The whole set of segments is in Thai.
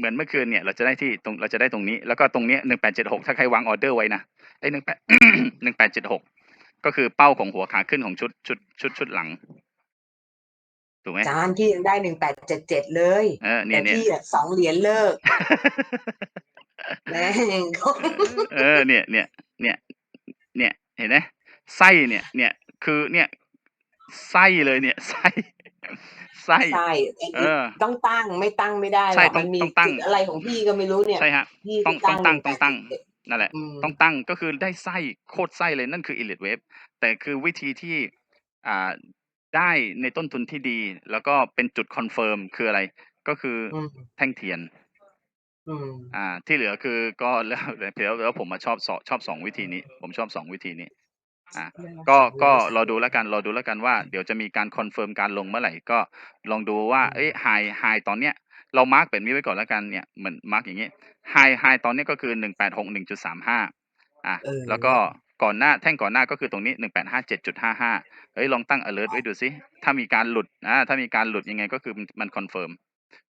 เหมือนเมื่อคืนเนี่ยเราจะได้ที่ตรงเราจะได้ตรงนี้ แล้วก็ตรงเนี้หนึ่งแปดเจ็ดหกถ้าใครวางออเดอร์ไว้นะไอ้หนึ่งแปดหนึ่งแปดเจ็ดหกก็คือเป้าของหัวขาขึ้นของชุดชุดชุดชุดหลังถูกไหมอาจารย์พี่ยังได้หนึ่งแปดเจ็ดเจ็ดเลยเออแต่เนี่ยเนี่ยพี่อะสองเหรียญเลิกแม่งเออเนี่ยเนี่ยเนี่ยเนี่ยเห็นไหมไส้เนี่ย เนี่ยคือเนี่ยไส้เลยเนี่ยไส้ ไส้ใช่ไอ้เออ ต้องตั้งไม่ตั้งไม่ได้หรใช่อกต้องมันมีต้องตั้งจุดอะไรของพี่ก็ไม่รู้เนี่ยใช่ฮะพี่ต้องไปต้องตั้งต้องตั้ง1877นั่นแหละอืมต้องตั้งก็คือได้ไส้โคตรไส้เลยนั่นคือ elite wave แต่คือวิธีที่อ่าได้ในต้นทุนที่ดี แล้วก็เป็นจุดคอนเฟิร์มคืออะไร ก็คือออืมแท่งเทียนอืมอ่า ที่เหลือคือก็แล้วเพียวแล้วผมมาชอบสองชอบสองวิธีนี้ ผมชอบสองวิธีนี้ อ่า ก็ ก็รอดูแล้วกัน รอดูแล้วกันว่า เดี๋ยวจะมีการคอนเฟิร์มการลงเมื่อไหร่ ก็ลองดูว่า เอ้ยไฮ ไฮ ตอนเนี้ย เรามาร์กแบบนี้ไว้ก่อนแล้วกัน เนี่ย เหมือนมาร์กอย่างงี้ ไฮ ไฮ ตอนเนี้ย ก็คือหนึ่งแปดหกหนึ่งจุดสามห้าอะเออแล้วก็ก่อนหน้า แท่งก่อนหน้า ก็คือตรงนี้หนึ่งแปดห้าเจ็ดจุดห้าห้าเฮ้ย ลองตั้ง alert ไว้ดูซิถ้ามีการหลุด อ่า ถ้ามีการหลุดยังไง ก็คือมัน มันคอนเฟิร์ม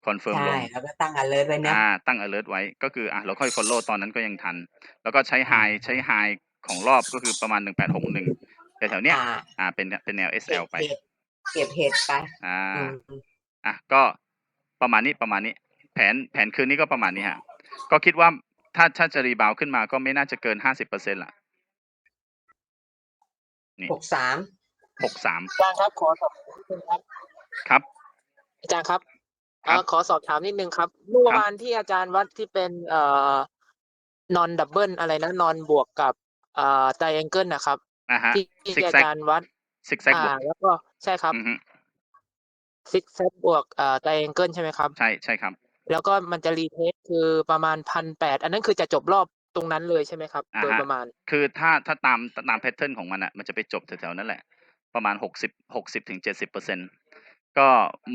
คอนเฟิร์มใช่ลง แล้วก็ตั้ง alert ไว้นะอ่าตั้ง alert ไว้ ก็คือ อะเราค่อย follow ตอนนั้นก็ยังทัน แล้วก็ใช้ high ใช้ high ของรอบก็คือประมาณ1861แต่แถวๆเนี้ย อ่าอ่า เป็นเป็นแนวเก็ SL บไปเห็ดเก็บเห็ดไปอ่า อืมอะก็ประมาณนี้ประมาณนี้ แผนแผนคืนนี้ก็ประมาณนี้ฮะ ก็คิดว่าถ้าถ้าจะรีบาวขึ้นมาก็ไม่น่าจะเกิน50%ล่ะหกสาม63อาจารย์ครับขอสอบถามนิดนึงครับครับ อาจารย์ครับครับเอ่อขอสอบถามนิดนึงครับ เมื่อวานที่อาจารย์วัดที่เป็นเอ่อนอนดับเบิลอะไรนะนอนบวกกับเอ่อไตรแองเกิลนะครับ อ่าฮะที่ที่ซิกอาแซกจารย์วัดซิกแซกอ่าบวกแล้วก็ใช่ครับอือฮึซิกแซกบวกเอ่อไตรแองเกิลใช่ไหมครับ ใช่ใช่ครับ แล้วก็มันจะรีเทสคือประมาณพันแปดอันนั้นคือจะจบรอบตรงนั้นเลยใช่ไหมครับ อ่าฮะ โดยประมาณคือถ้าถ้าตามตามแพทเทิร์นของมันอะมันจะไปจบแถวๆนั้นแหละ ประมาณ60 60ถึง70%ก็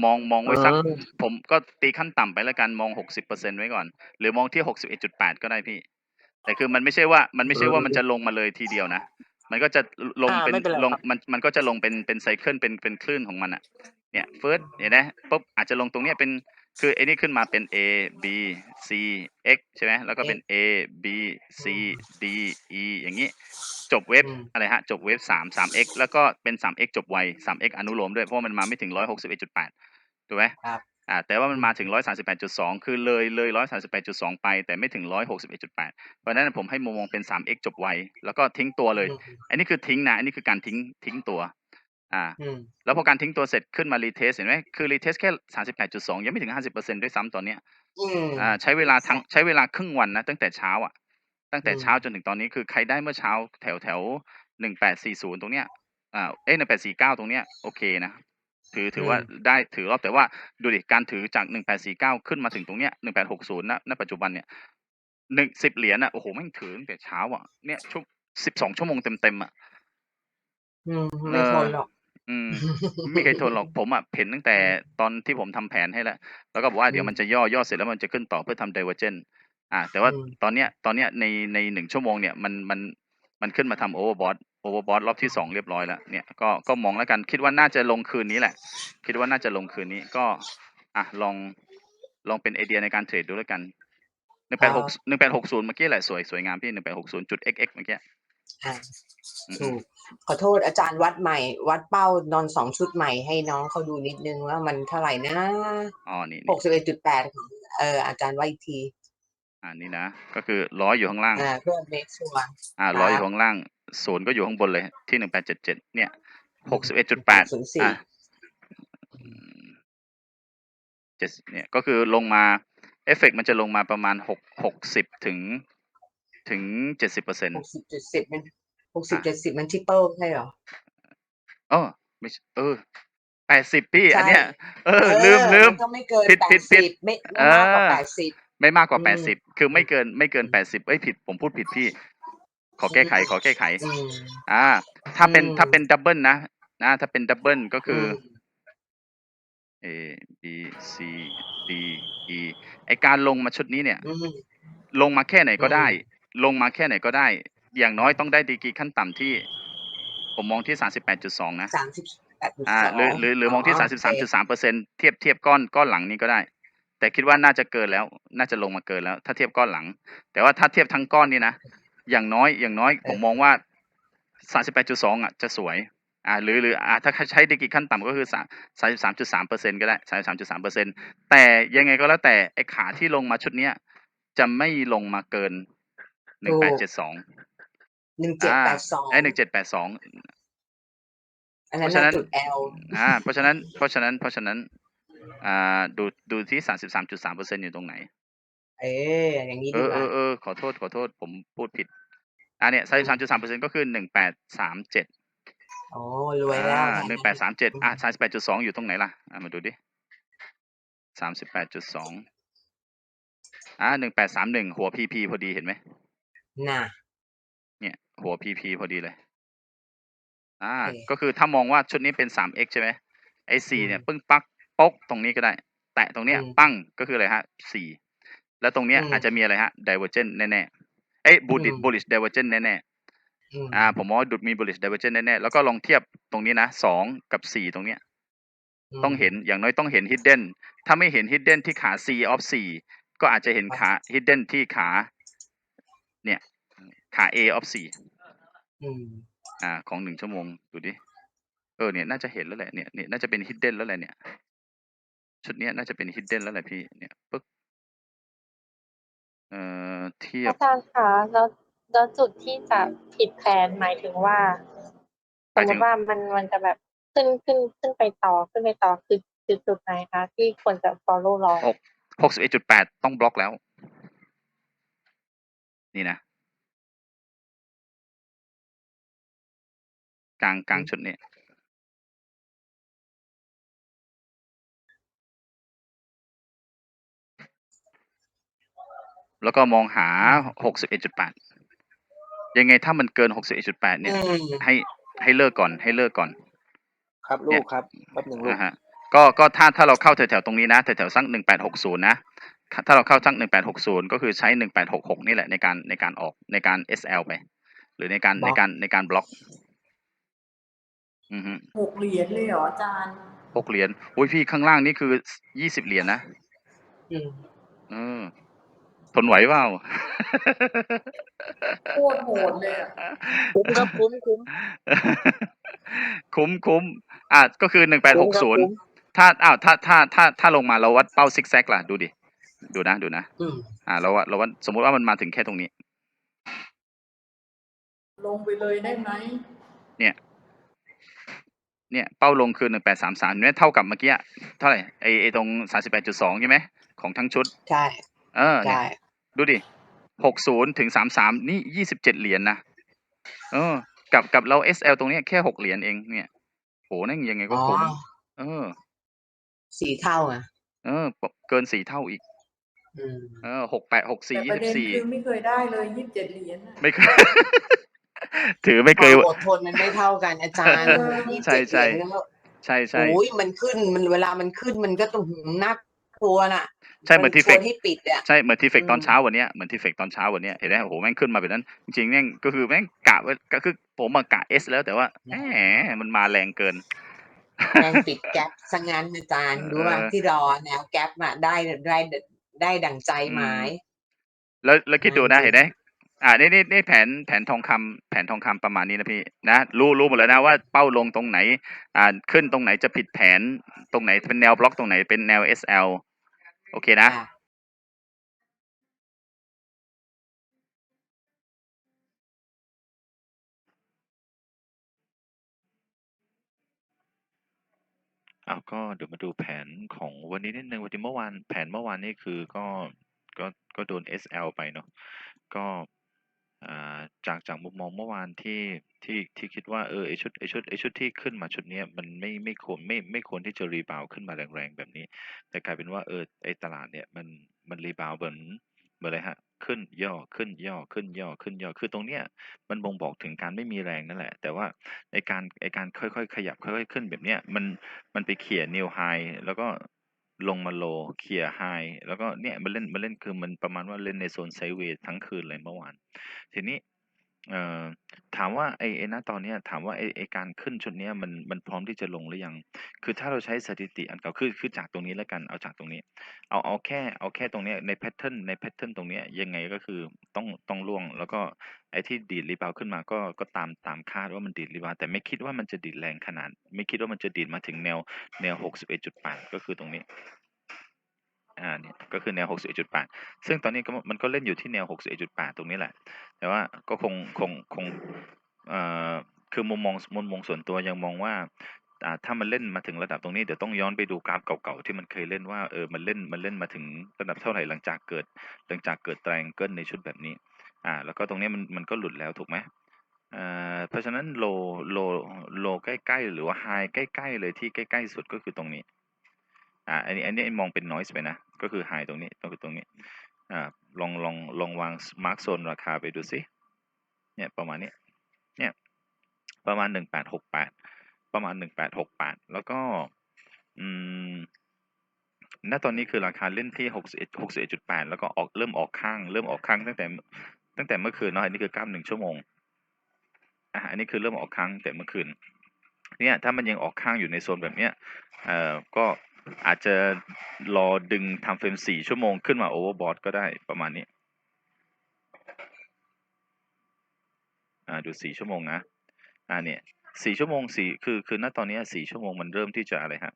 มองมองไว้สัก อืมผมก็ตีขั้นต่ำไปแล้วกันมอง60%ไว้ก่อน หรือมองที่61.8ก็ได้พี่ แต่คือมันไม่ใช่ว่ามันไม่ใช่ว่ามันจะลงมาเลยทีเดียวนะมันก็จะลงอ่าเป็นไม่เป็นไรลงครับมันมันก็จะลงเป็นเป็นไซเคิลเป็นเป็นคลื่นของมันอะ เนี่ยเฟิร์สเห็นไหมปุ๊บอาจจะลงตรงเนี้ยเป็นคือไอ้นี่ขึ้นมาเป็น A B C X ใช่ไหมแล้วก็เป็น A B C D E อย่างนี้ จบเว็บอืมอะไรฮะ จบเว็บสามสาม x แล้วก็เป็นสาม x จบไวสาม x อนุโลมด้วย เพราะว่ามันมาไม่ถึงร้อยหกสิบเอ็ดจุดแปดถูกไหมครับ อ่า แต่ว่ามันมาถึงร้อยสาสิบแปดจุดสองคือเลยเลยร้อยสาสิบแปดจุดสองไป แต่ไม่ถึงร้อยหกสิบเอ็ดจุดแปดเพราะฉะนั้นผมให้มุมมองเป็นสาม x จบไว แล้วก็ทิ้งตัวเลยอืมอันนี้คือทิ้งนะ อันนี้คือการทิ้งทิ้งตัว อ่าอืมแล้วพอการทิ้งตัวเสร็จขึ้นมารีเทสเห็นไหมคือรีเทสแค่สามสิบแปดจุดสองยังไม่ถึงห้าสิบเปอร์เซ็นด้วยซ้ำตอนเนี้ยอืมอ่า ใช้เวลาทั้งใช้เวลาครึ่งวันนะ ตั้งแต่เช้าอะ ตั้งแต่อืมเช้าจนถึงตอนนี้คือใครได้เมื่อเช้าแถวแถวหนึ่งแปดสี่ศูนย์ตรงเนี้ย อ่า เอ้หนึ่งแปดสี่เก้าตรงเนี้ยโอเคนะ ถือถือว่าได้ถือรอบแต่ว่าดูดิการถือจากหนึ่งแปดสี่เก้าขึ้นมาถึงตรงเนี้ยหนึ่งแปดหกศูนย์นะณปัจจุบันเนี่ยหนึ่งสิบเหรียญอะโอ้โหแม่งถือตั้งแต่เช้าอะเนี่ยชั่วสิบสองชั่วโมงเต็มเต็มๆอะอืมไม่ทนหรอกอืมไม่เคยทนหรอกผมอะเห็นตั้งแต่ตอนที่ผมทำแผนให้แล้วแล้วก็บอกว่าเดี๋ยวมันจะย่อย่อเสร็จแล้วมันจะขึ้นต่อเพื่อทำ divergent อ่าแต่ว่าอืมตอนเนี้ยตอนเนี้ยในในหนึ่งชั่วโมงเนี่ยมันมันมันขึ้นมาทำ overbought overbought รอ บที่สองเรียบร้อยแล้วเนี่ยก็ก็มองแล้วกันคิดว่าน่าจะลงคืนนี้แหละ คิดว่าน่าจะลงคืนนี้ก็อะลองลองเป็นไอเดียในการเทรดดูแล้วกันหนึ่งแปดหกหนึ่งแปดหกศูนย์เมื่อกี้แหละสวยสวยงามพี่หนึ่งแปดหกศูนย์จุด xx เมื่อกี้อ่าอืมถูกขอโทษอาจารย์วัดใหม่ วัดเป้านอนสองชุดใหม่ให้น้องเขาดูนิดนึงว่ามันเท่าไหร่นะอ๋อนี่หนี่กสิบเอ็ดจุดแปดเอออาจารย์ว่าอีกที อ่านี่นะก็คือร้อยอยู่ข้างล่างอ่าเพื่อเมคชัวร์อ่าร้อยอยู่ข้างล่าง ศูนย์ก็อยู่ข้างบนเลย ที่หนึ่งแปดเจ็ดเจ็ดเนี่ยหกสิบเอ็ดจุดแปดศูนย์สี่อะเจ็ดเนี่ยก็คือลงมาเอฟเฟกมันจะลงมาประมาณหกหกสิบถึงถึงเจ็ดสิบเปอร์เซ็นต์หกสิบจุดสิบมันหกสิบเจ็ดสิบมันทริปเปิลใช่เหรอเออไม่ใช่เออแปดสิบพี่ใช่อันเนี้ยเออ ลืมลืมนก็ไม่เกินผิดแปผิดดผิดสิบไม่ไม่มากกว่าเออแปดสิบไม่มากกว่าอืมแปดสิบคือไม่เกินไม่เกินแปดสิบเอ้ยผิดผมพูดผิดพี่ ขอแก้ไข ขอแก้ไขอืมอ่า ถ้าเป็นอืมถ้าเป็นดับเบิลนะนะ ถ้าเป็นดับเบิลก็คือม A B C D E ไอการลงมาชุดนี้เนี่ยอืมลงมาแค่ไหนก็ได้อืลงมาแค่ไหนก็ได้ อย่างน้อยต้องได้ดีกรีขั้นต่ำที่ ผมมองที่สามสิบแปดจุดสองนะสามสิบแปดจุดอ่าสองหรือหรือหรือมองที่สามสิบสามจุดสามเปอร์เซ็นเทียบเทียบก้อนก้อนหลังนี้ก็ได้แต่แต่คิดว่าน่าจะเกินแล้ว น่าจะลงมาเกินแล้ว ถ้าเทียบก้อนหลัง แต่ว่าถ้าเทียบทั้งก้อนนี่นะ อย่างน้อยอย่างน้อยผมมองว่า38.2อะจะสวยอ่าหรือหรืออ่าถ้าใช้ดีกรีขั้นต่ำก็คือ33.3เปอร์เซ็นก็ได้33.3เปอร์เซ็นแต่ยังไงก็แล้วแต่ไอ้ขาที่ลงมาชุดเนี้ยจะไม่ลงมาเกิน1872หนึ่งเจ็ดแปดสองไอ้หนึ่งเจ็ดแปดสองอันนั้นเพราะฉะนั้นจุด L อ่าเพราะฉะนั้นเพราะฉะนั้นเพราะฉะนั้นอ่าดูดูที่สามสิบสามจุดสามเปอร์เซ็นอยู่ตรงไหน เออ อย่างนี้เอดีอกเอว่าอเออขอโทษ ขอโทษ ผมพูดผิดอ่าเนี่ย สามสิบสามจุดสามเปอร์เซ็นก็คือหนึ่งแปดสามเจ็ดโอ้รวยแล้วหนึ่งแปดสามเจ็ดอ่าสามสิบแปดจุดสองอยู่ตรงไหนล่ะอ่ามาดูดิสามสิบแปดจุดสองอ่าหนึ่งแปดสามหนึ่งหัวพีพีพอดี เห็นไหม น่ะ เนี่ย หัวพีพีพอดีเลยอ่าโอเคก็คือถ้ามองว่าชุดนี้เป็นสาม x ใช่ไหม ไอ้สี่ เนี่ยอืมปึ้ง ปักโป๊ก ตรงนี้ก็ได้ แตะตรงเนี้ยอืมปั้งก็คืออะไรฮะสี่ แล้วตรงเนี้ยอืมอาจจะมีอะไรฮะ divergent แน่ๆเอ้ย bullish อืม bullish divergent แน่อืมๆอ่า ผมมองว่าดุดมี bullish divergent แน่ๆแล้วก็ลองเทียบตรงนี้นะสองกับสี่ตรงเนี้ยมต้องเห็นอย่างน้อยต้องเห็น hidden ถ้าไม่เห็น hidden ที่ขา c of สี่ก็อาจจะเห็นขา hidden ที่ขา เนี่ย ขา a of สี่อืมอ่า ของหนึ่งชั่วโมงดูดิเออเนี่ยน่าจะเห็นแล้วแหละเนี่ยเนี่ยน่าจะเป็น hidden แล้วแหละเนี่ยชุดเนี้ยน่าจะเป็น hidden แล้วแหละพี่เนี่ยปึ๊ก เอ่อ เทียบอาจารย์คะ แล้ว แล้วจุดที่จะผิดแผนหมายถึงว่าสมมติว่ามัน มันจะแบบขึ้น ขึ้น ขึ้นไปต่อ ขึ้นไปต่อ คือ คือจุดไหนคะ ที่ควรจะ follow รอหกหกสิบเอ็ดจุดแปดต้องบล็อกแล้ว นี่นะ กลาง กลางชุดนี้ แล้วก็มองหาหกสิบเอ็ดจุดแปดยังไงถ้ามันเกินหกสิบเอ็ดจุดแปดเนี่ย อืม ให้ให้เลิกก่อน ให้เลิกก่อน ครับเนี่ลูยกครับแป๊บหนึ่งลูก นะฮะก็ก็ถ้าถ้าเราเข้าแถวๆตรงนี้นะแถวๆสักหนึ่งแปดหกศูนย์นะถ้าเราเข้าสักหนึ่งแปดหกศูนย์ก็คือใช้หนึ่งแปดหกหกนี่แหละในการในการออกในการ SL ไป หรือในการบล็ในอก การในการบล็อกอือฮึหกเหรียญเลยเหรออาจารย์ หกเหรียญโอ้ยพี่ข้างล่างนี่คือยี่สิบเหรียญนะอืม เออ ทนไหวเปล่าโคตรโหดเลยอะคุ้มครับคุ้มคุ้มคุ้มคุ้มอะก็คือหนึ่งแปดหคุ้กมครับศูนย์คุ้มถ้าอ้าวถ้าถ้าถ้าถ้าลงมาเราวัดเป้าซิกแซกล่ะดูดิดูนะดูนะอืมอ่าเราวัดเราวัดสมมุติว่ามันมาถึงแค่ตรงนี้ ลงไปเลยได้ไหมเนี่ยเนี่ยเป้าลงคือหนึ่งแปดสามสามเนี่ยเท่ากับเมื่อกี้เท่าไหร่ไอไอตรงสามสิบแปดจุดสองใช่ไหมของทั้งชุด ใช่เออเนี่ย ใช่ ดูดิหกศูนย์ถึงสามสามนี่ยี่สิบเจ็ดเหรียญนะเออ กับกับเรา SL ตรงเนี้ยแค่หกเหรียญเองเนี่ยโหนั่นยังไงก็อ๋อคุ้มเออ สี่เท่าอะ เออ เกินสี่เท่าอีก อืม เออหกแปดหกสี่แต่ยี่ประสิเด็บนสี่คือไม่เคยได้เลยยี่สิบเจ็ดเหรียญน่ะ ไม่เคย ถือไม่เคยความอดทนมันไม่เท่ากันอาจารย์เออยี่สิบใช่เจ็ดใช่ เหรียญแล้วใช่ใช่ โอ้ยมันขึ้นมันเวลามันขึ้นมันก็ต้องหืมน่ากลัวน่ะ ใช่เหมือนที่ชเฟวกนให้ปิดอะใช่เหมือนที่เฟกตอนอืมเช้าวันเนี้ยเหมือนที่เฟกตอนเช้าวันเนี้ยเห็นไหมโอ้โหแม่งขึ้นมาแบบนั้น จริงๆแม่งก็คือแม่งกะไว้ก็คือผมมากะเอสแล้วแต่ว่าแหมมันมาแรงเกินแรงปิดแก๊ปสังงานอาจารย์รู้ว่าเออที่รอแนวแก๊ปอะได้ได้ได้ดังใจหมายแล้วแล้วคิดดูนะจริงเห็นไหมอ่านี่นี่นี่แผนแผนทองคำแผนทองคำประมาณนี้นะพี่นะรู้รู้หมดแล้วนะว่าเป้าลงตรงไหน อ่าขึ้นตรงไหนจะผิดแผนตรงไหนเป็นแนวบล็อกตรงไหนเป็นแนว SL โอเคนะอะ อ้าว ก็เดี๋ยวมาดูแผนของวันนี้นิดนึงวันที่เมื่อวาน แผนเมื่อวานนี่คือก็ ก็ ก็โดน SL ไปเนาะ ก็ อ่า จาก จากมุมมองเมื่อวานที่ ที่ ที่คิดว่า เออ ไอชุด ไอชุด ไอชุดที่ขึ้นมาชุดเนี้ย มันไม่ ไม่ควร ไม่ ไม่ควรที่จะรีบาวขึ้นมาแรง ๆ แบบนี้ แต่กลายเป็นว่า เออ ไอตลาดเนี่ยมัน มันรีบาวเหมือน เหมือนอะไรฮะขึ้น ย่อ ขึ้น ย่อ ขึ้น ย่อ ขึ้น ย่อ คือตรงเนี้ยมันบ่งบอกถึงการไม่มีแรงนั่นแหละ แต่ว่าไอการ ไอการค่อย ๆ ขยับ ค่อย ๆ ขึ้นแบบเนี้ย มัน มันไปเขี่ยนิวไฮแล้วก็ ลงมาโลเขี่ยไฮแล้วก็เนี่ยมันเล่นมันเล่นคือมันประมาณว่าเล่นในโซนไซด์เวย์ทั้งคืนเลยเมื่อวาน ทีนี้ เอ่อ ถามว่าไอ้ ไอ้ ณ ตอนเนี้ย ถามว่าไอ้ ไอ้การขึ้นชุดเนี้ย มัน มันพร้อมที่จะลงหรือยัง คือถ้าเราใช้สถิติอันเก่า คือ คือจากตรงนี้แล้วกัน เอาจากตรงนี้ เอา เอาแค่ เอาแค่ตรงเนี้ย ใน แพทเทิร์น ใน แพทเทิร์น ตรงเนี้ย ยังไงก็คือต้อง ต้องล่วง แล้วก็ไอ้ที่ดีดรีบาวขึ้นมา ก็ ก็ตาม ตามคาดว่ามันดีดรีบาวแต่ไม่คิดว่ามันจะดีดแรงขนาด ไม่คิดว่ามันจะดีดมาถึงแนว แนว 61.8 ก็คือตรงนี้ อ่าเนี่ยก็คือแนว 61.8 ซึ่งตอนนี้ก็มันก็เล่นอยู่ที่แนว 61.8 ตรงนี้แหละ แต่ว่าก็คงคงคงเอ่อคือมุมมองมุมมองส่วนตัวยังมองว่าอ่ถ้ามันเล่นมาถึงระดับตรงนี้เดี๋ยวต้องย้อนไปดูกราฟเก่าๆที่มันเคยเล่นว่าเออมันเล่นมันเล่นมาถึงระดับเท่าไหร่หลังจากเกิด หลังจากเกิดแตรงเกิลในชุดแบบนี้อ่าแล้วก็ตรงนี้มันมันก็หลุดแล้วถูกไหมอ่าเพราะฉะนั้นโลโลโลใกล้ๆ หรือว่าไฮใกล้ๆ เลยที่ใกล้ ๆ สุดก็คือตรงนี้อ่าอันนี้อันนี้มองเป็น noise ไปนะ ก็คือ high ตรงนี้ก็คือตรงนี้อ่าลองลองลองวาง mark zone ราคาไปดูสิเนี่ยประมาณนี้เนี่ยประมาณหนึ่งแปดหกแปดประมาณหนึ่งแปดหกแปดแล้วก็อืมณตอนนี้คือราคาเล่นที่หกสิบหกสิบจุดแปดแล้วก็ออกเริ่มออกข้าง เริ่มออกข้างตั้งแต่ตั้งแต่เมื่อคืนเนาะอันนี้คือกราฟหนึ่งชั่วโมงอ่าอันนี้คือเริ่มออกข้างตั้งแต่เมื่อคืนเนี่ยถ้ามันยังออกข้างอยู่ในโซนแบบเนี้ยเอ่อก็ อาจจะรอดึงทำเฟรมสี่ชั่วโมงขึ้นมาโอเวอร์บอทก็ได้ประมาณนี้อ่าดูสี่ชั่วโมงนะอ่าเนี่ยสี่ชั่วโมงสี่คือคือณตอนนี้สี่ชั่วโมงมันเริ่มที่จะอะไรฮะ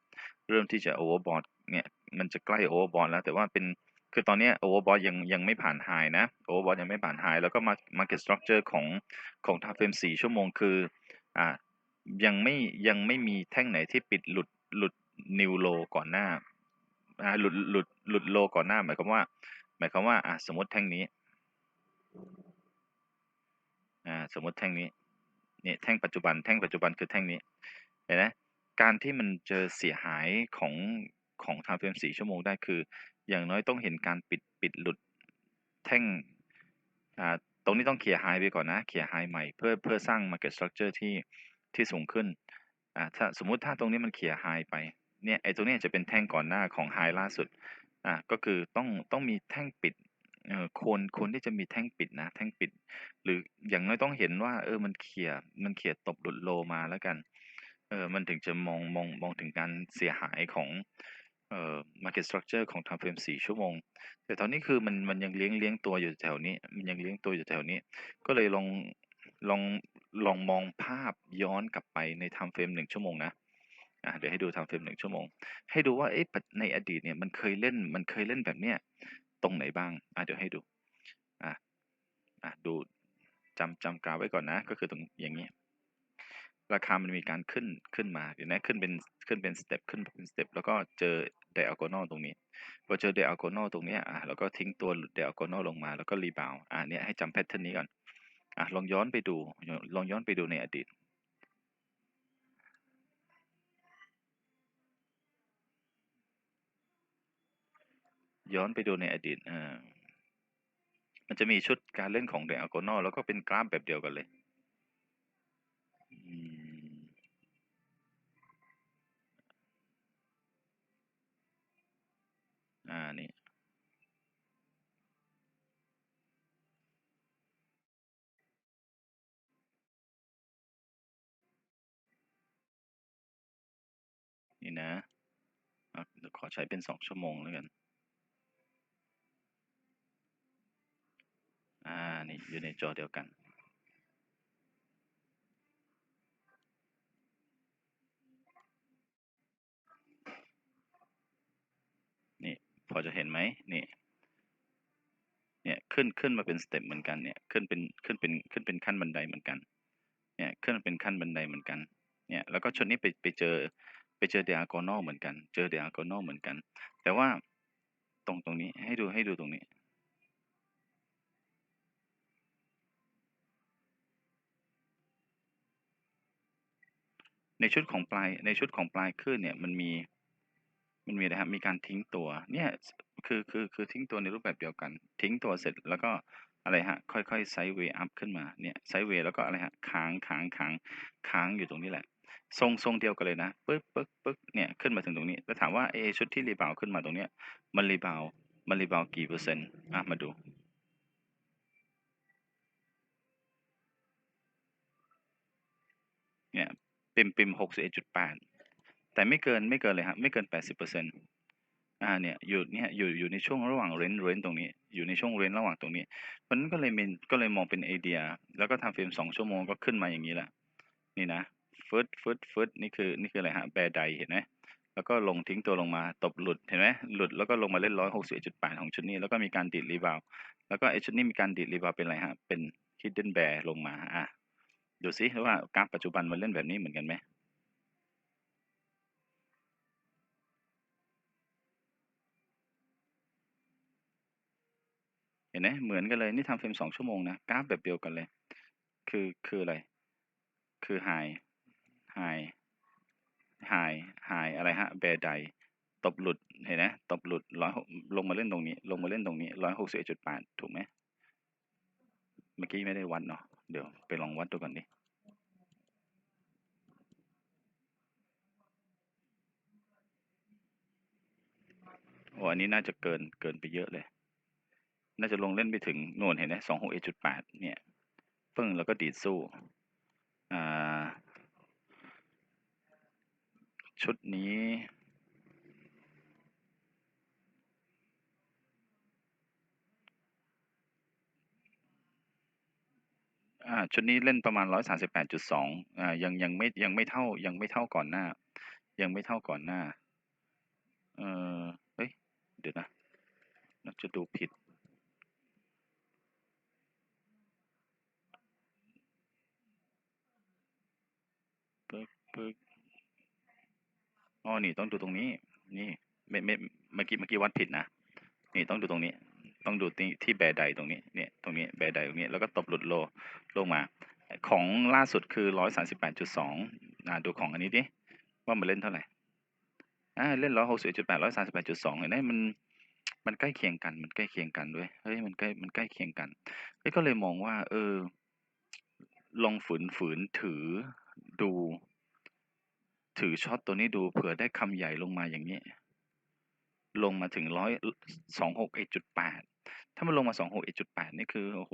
เริ่มที่จะโอเวอร์บอทเนี่ยมันจะใกล้โอเวอร์บอทแล้วแต่ว่าเป็นคือตอนนี้โอเวอร์บอทยังยังไม่ผ่านไฮนะโอเวอร์บอทยังไม่ผ่านไฮแล้วก็มา market structure ของของทำเฟรมสี่ชั่วโมงคืออ่ายังไม่ยังไม่มีแท่งไหนที่ปิดหลุดหลุด นิวโลก่อนหน้าหลุดหลุดหลุดโลก่อนหน้า หมายความว่า หมายความว่าอ่าสมมติแท่งนี้อ่าสมมติแท่งนี้เนี่ยแท่งปัจจุบันแท่งปัจจุบันคือแท่งนี้เห็นไหมการที่มันเจอเสียหายของของทางเฟรมสี่ชั่วโมงได้คือ อย่างน้อยต้องเห็นการปิดปิดหลุดแท่งอ่าตรงนี้ต้องเคลียร์ไฮไปก่อนนะเคลียร์ไฮใหม่เพื่อเพื่อสร้าง market structure ที่ที่สูงขึ้นอ่าถ้าสมมุติถ้าตรงนี้มันเคลียร์ไฮไป เนี่ยไอ้ตรงเนี้ยจะเป็นแท่งก่อนหน้าของไฮล่าสุดอ่าก็คือต้องต้องมีแท่งปิดเอ่อควรควรที่จะมีแท่งปิดนะ แท่งปิด หรืออย่างน้อยต้องเห็นว่า เออมันเขี่ยมันเขี่ยตบหลุดโลมาแล้วกันเออมันถึงจะมองมองมองถึงการเสียหายของเอ่อ market structure ของทางเฟรมสี่ชั่วโมง แต่ตอนนี้คือมันมันยังเลี้ยงเลี้ยงตัวอยู่แถวนี้ มันยังเลี้ยงตัวอยู่แถวนี้ ก็เลยลองลองลองมองภาพย้อนกลับไปใน time frame หนึ่งชั่วโมงนะ อ่าเดี๋ยวให้ดู time frame หนึ่งชั่วโมง ให้ดูว่าเอ๊ะในอดีตเนี่ยมันเคยเล่นมันเคยเล่นแบบเนี้ยตรงไหนบ้างอ่าเดี๋ยวให้ดูอ่าอ่าดูจำจำกราฟไว้ก่อนนะ ก็คือตรงอย่างงี้ ราคามันมีการขึ้นขึ้นมาเดี๋ยวนะขึ้นเป็นขึ้นเป็นสเต็ปขึ้นเป็นสเต็ปแล้วก็เจอ diagonal ตรงนี้พอเจอ diagonal ตรงนี้อ่าแล้วก็ทิ้งตัวหลุด diagonal ลงมาแล้วก็รีบาวอ่าเนี่ยให้จำแพทเทิร์นนี้ก่อนอ่าลองย้อนไปดูลองย้อนไปดูในอดีต ย้อนไปดูในอดีตเออมันจะมีชุดการเล่นของ diagonal แล้วก็เป็นกราฟแบบเดียวกันเลยอ่านี่นี่นะขอใช้เป็นสองชั่วโมงแล้วกัน อ่า นี่อยู่ในจอเดียวกัน นี่ พอจะเห็นไหมนี่ เนี่ยขึ้นขึ้นมาเป็นสเต็ปเหมือนกัน เนี่ยขึ้นเป็นขึ้นเป็นขึ้นเป็นขั้นบันไดเหมือนกัน เนี่ยขึ้นเป็นขั้นบันไดเหมือนกัน เนี่ยแล้วก็ชุดนี้ไปไปเจอไปเจอ diagonal เหมือนกัน เจอ diagonal เหมือนกัน แต่ว่าตรงตรงนี้ให้ดูให้ดูตรงนี้ ในชุดของปลายในชุดของปลายคลื่นเนี่ยมันมีมันมีนะครับมีการทิ้งตัวเนี่ยคือคือคือทิ้งตัวในรูปแบบเดียวกัน ทิ้งตัวเสร็จแล้วก็อะไรฮะค่อยๆไซด์เวย์อัพขึ้นมาเนี่ยไซด์เวย์แล้วก็อะไรฮะค้างค้างค้างค้างอยู่ตรงนี้แหละ ทรงทรงเดียวกันเลยนะปึ๊กปึ๊กปึ๊กเนี่ยขึ้นมาถึงตรงนี้แล้วถามว่าเอชุดที่รีบาวขึ้นมาตรงเนี้ยมันรีบาวมันรีบาวกี่เปอร์เซ็นต์อะมาดูเนี่ย ปิมปิมหกสิบเอ็ดจุดแปดแต่ไม่เกินไม่เกินเลยครับไม่เกินแปดสิบเปอร์เซ็นต์อ่าเนี่ยอยู่เนี่ยอยู่อยู่ในช่วงระหว่างเรนเรนตรงนี้ อยู่ในช่วงเรนระหว่างตรงนี้เพราะฉะนั้นก็เลยเป็นก็เลยมองเป็นไอเดีย แล้วก็ทำเฟรมสองชั่วโมงก็ขึ้นมาอย่างนี้แหละนี่นะฟึดฟึดฟึดนี่คือนี่คืออะไรฮะแบร์ไดเห็นไหมแล้วก็ลงทิ้งตัวลงมาตบหลุดเห็นไหมหลุดแล้วก็ลงมาเล่นร้อยหกสิบจุดแปดของชุดนี้แล้วก็มีการดีดรีบาวแล้วก็ไอชุดนี้มีการดีดรีบาวเป็นอะไรฮะเป็นฮิดเดนแบร์ลงมาอะ ดูซิว่ากราฟปัจจุบันมันเล่นแบบนี้เหมือนกันไหมเห็นไหมเหมือนกันเลยนี่ทำเฟรมสองชั่วโมงนะกราฟแบบเดียวกันเลย คือคืออะไร คือไฮไฮไฮไฮอะไรฮะแบร์ไดตบหลุดเห็นไหมตบหลุดร้อยลงมาเล่นตรงนี้ ลงมาเล่นตรงนี้ร้อยหกสิบเอ็ดจุดแปดถูกไหมเมื่อกี้ไม่ได้วัดเนาะ เดี๋ยวไปลองวัดดูก่อนดิโอ้อันนี้น่าจะเกินเกินไปเยอะเลย น่าจะลงเล่นไปถึงโน่นเห็นไหมสองหกเอจุดแปดเนี่ยปึ้งแล้วก็ดีดสู้ อ่า ชุดนี้ อ่าชุดนี้เล่นประมาณร้อยสาสิบแปดจุดสองอ่ายังยังไม่ยังไม่เท่ายังไม่เท่าก่อนหน้า ยังไม่เท่าก่อนหน้า เออเฮ้ยเดี๋ยวนะน่าจะดูผิด ปึ๊กปึ๊กอ๋อนี่ต้องดูตรงนี้ นี่ไม่ไม่เมื่อกี้เมื่อกี้วัดผิดนะ นี่ต้องดูตรงนี้ ต้องดูที่ที่แบร์ไดตรงนี้เนี่ยตรงนี้แบร์ไดตรงนี้แล้วก็ตบหลุดโลลงมา ของล่าสุดคือร้อยสาสิบแปดจุดสองอ่าดูของอันนี้ดิว่ามันเล่นเท่าไหร่อ่าเล่นร้อยหกสิบจุดแปดร้อยสาสิบแปดจุดสองเห็นไหมมันมันใกล้เคียงกันมันใกล้เคียงกันด้วยเฮ้ยมันใกล้มันใกล้เคียงกันเฮ้ยก็เลยมองว่า เออ ลองฝืนฝืนถือดู ถือช็อตตัวนี้ดูเผื่อได้คำใหญ่ลงมาอย่างนี้ ลงมาถึงร้อยสองหกเอ็ดจุดแปดถ้ามันลงมาสองหกเอ็ดจุดแปดนี่คือโอ้โห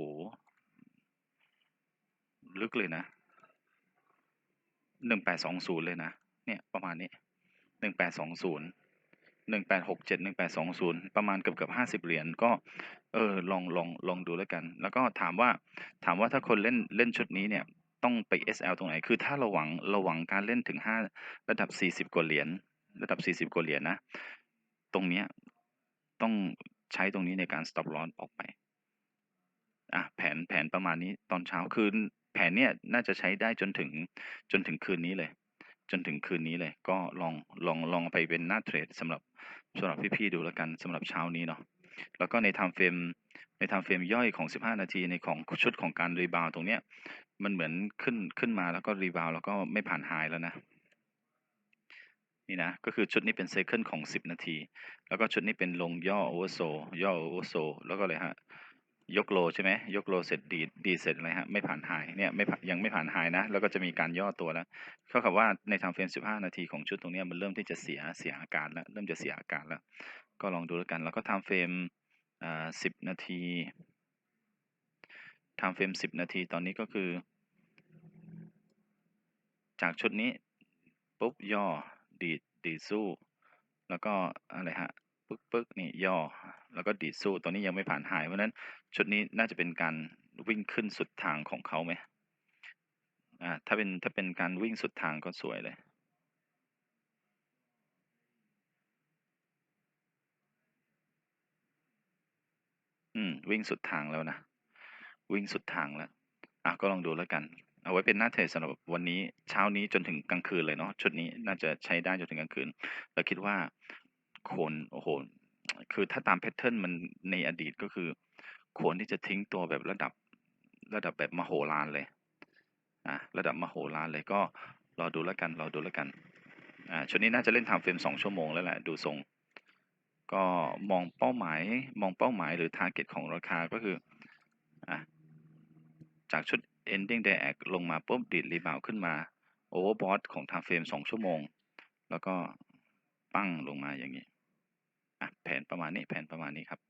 ลึกเลยนะหนึ่งแปดสองศูนย์เลยนะ เนี่ยประมาณนี้หนึ่งแปดสองศูนย์หนึ่งแปดหกเจ็ดหนึ่งแปดสองศูนย์ประมาณเกือบเกือบห้าสิบเหรียญก็ เออลองลองลองดูแล้วกัน แล้วก็ถามว่าถามว่าถ้าคนเล่นเล่นชุดนี้เนี่ย ต้องไป SL ตรงไหน คือถ้าเราหวังเราหวังการเล่นถึงห้าระดับสี่สิบกว่าเหรียญระดับสี่สิบกว่าเหรียญนะ ตรงเนี้ยต้องใช้ตรงนี้ในการ stop loss ออกไปอะแผนแผนประมาณนี้ตอนเช้าคืนแผนเนี่ยน่าจะใช้ได้จนถึงจนถึงคืนนี้เลย จนถึงคืนนี้เลย ก็ลองลองลองไปเป็นหน้าเทรดสำหรับสำหรับพี่ๆดูแล้วกันสำหรับเช้านี้เนาะแล้วก็ในไทม์เฟรมในไทม์เฟรมย่อยของ 15 นาทีในของชุดของการรีบาวตรงเนี้ยมันเหมือนขึ้นขึ้นมาแล้วก็รีบาวแล้วก็ไม่ผ่านไฮแล้วนะ นี่นะก็คือชุดนี้เป็นไซเคิลของ 10 นาที แล้วก็ชุดนี้เป็นลงย่อโอเวอร์โซย่อโอเวอร์โซแล้วก็เลยฮะยกโลใช่ไหมยกโลเสร็จดีดดีเสร็จอะไรฮะไม่ผ่านไฮเนี่ยไม่ยังไม่ผ่านไฮนะ แล้วก็จะมีการย่อตัวแล้วเท่ากับว่าในทางเฟรม 15 นาทีของชุดตรงนี้มันเริ่มที่จะเสียเสียอาการแล้วเริ่มจะเสียอาการแล้ว ก็ลองดูแล้วกัน แล้วก็ทำเฟรมอ่า10นาทีทำเฟรม 10 นาทีตอนนี้ก็คือ จากชุดนี้ปุ๊บย่อ ดีดดีดสู้ แล้วก็อะไรฮะปึ๊กปึ๊กนี่ย่อ แล้วก็ดีดสู้ตัวนี้ยังไม่ผ่านหายเพราะฉะนั้นชุดนี้น่าจะเป็นการวิ่งขึ้นสุดทางของเขาไหมอ่าถ้าเป็นถ้าเป็นการวิ่งสุดทางก็สวยเลยอืมวิ่งสุดทางแล้วนะ วิ่งสุดทางแล้วอะก็ลองดูแล้วกัน เอาไว้เป็นหน้าเทรดสำหรับวันนี้เช้านี้จนถึงกลางคืนเลยเนาะชุดนี้น่าจะใช้ได้จนถึงกลางคืนแล้วคิดว่าคนโอ้โหคือถ้าตามแพทเทิร์นมันในอดีตก็คือควรที่จะทิ้งตัวแบบระดับระดับแบบมโหฬารเลยอะระดับมโหฬารเลยก็รอดูแล้วกันรอดูแล้วกันอ่าชุดนี้น่าจะเล่นทำเฟรมสองชั่วโมงแล้วแหละดูทรง ก็มองเป้าหมายมองเป้าหมายหรือ target ของราคาก็คืออะจากชุด ending day act ลงมาปุ๊บดิดรีบาวขึ้นมา overbought ของ time frame สองชั่วโมง แล้วก็ปั้งลงมาอย่างนี้ อะ แผนประมาณนี้ แผนประมาณนี้ครับ